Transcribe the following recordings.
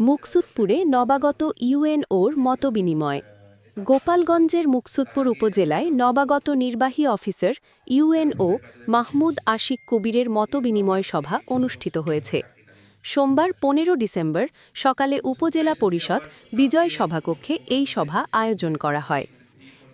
মুকসুদপুরে নবাগত ইউএনওর মতবিনিময়। গোপালগঞ্জের মুকসুদপুর উপজেলায় নবাগত নির্বাহী অফিসার ইউএনও মাহমুদ আশিক কবিরের মতবিনিময় সভা অনুষ্ঠিত হয়েছে। সোমবার পনেরো ডিসেম্বর সকালে উপজেলা পরিষদ বিজয় সভাকক্ষে এই সভা আয়োজন করা হয়।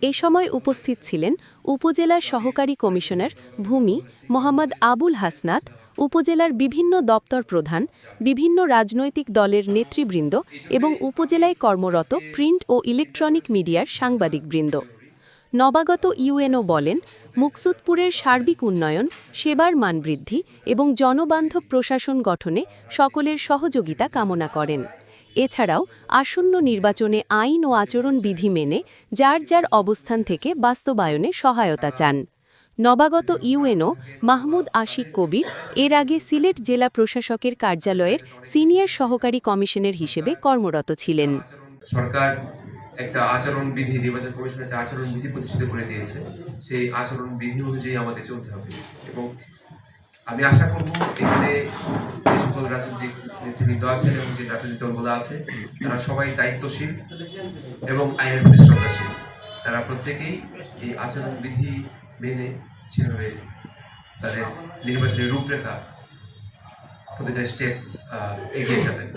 এ সময় উপস্থিত ছিলেন উপজেলার সহকারী কমিশনার ভূমি মোহাম্মদ আবুল হাসনাত, উপজেলার বিভিন্ন দপ্তর প্রধান, বিভিন্ন রাজনৈতিক দলের নেতৃবৃন্দ এবং উপজেলায় কর্মরত প্রিন্ট ও ইলেকট্রনিক মিডিয়ার সাংবাদিকবৃন্দ। নবাগত ইউএনও বলেন, মুকসুদপুরের সার্বিক উন্নয়ন, সেবার মান বৃদ্ধি এবং জনবান্ধব প্রশাসন গঠনে সকলের সহযোগিতা কামনা করেন। এছাড়াও আসন্ন নির্বাচনে আইন ও আচরণ বিধি মেনে যার যার অবস্থান থেকে বাস্তবায়নে সহায়তা চান। নবাগত ইউএনও মাহমুদ আশিক কবির এর আগে সিলেট জেলা প্রশাসকের কার্যালয়ের সিনিয়র সহকারী কমিশনের হিসেবে কর্মরত ছিলেন। সরকার একটা আচরণ বিধি, নির্বাচন কমিশন একটা আচরণ বিধি প্রতিষ্ঠিত করে দিয়েছে। সেই আচরণ বিধি অনুযায়ী আমাদের চলতে হবে। এবং আমি আশা করব এখানে সকল রাজনৈতিক নেতৃবৃন্দ আছেন এবং যে রাজনৈতিক দলগুলো আছে, তারা সবাই দায়িত্বশীল এবং আইনের প্রতি শ্রদ্ধাশীল। তারা প্রত্যেকেই এই আচরণ বিধি মেনে সেভাবে তাদের নির্বাচনী রূপরেখা প্রতিটা স্টেপ এগিয়ে যাবেন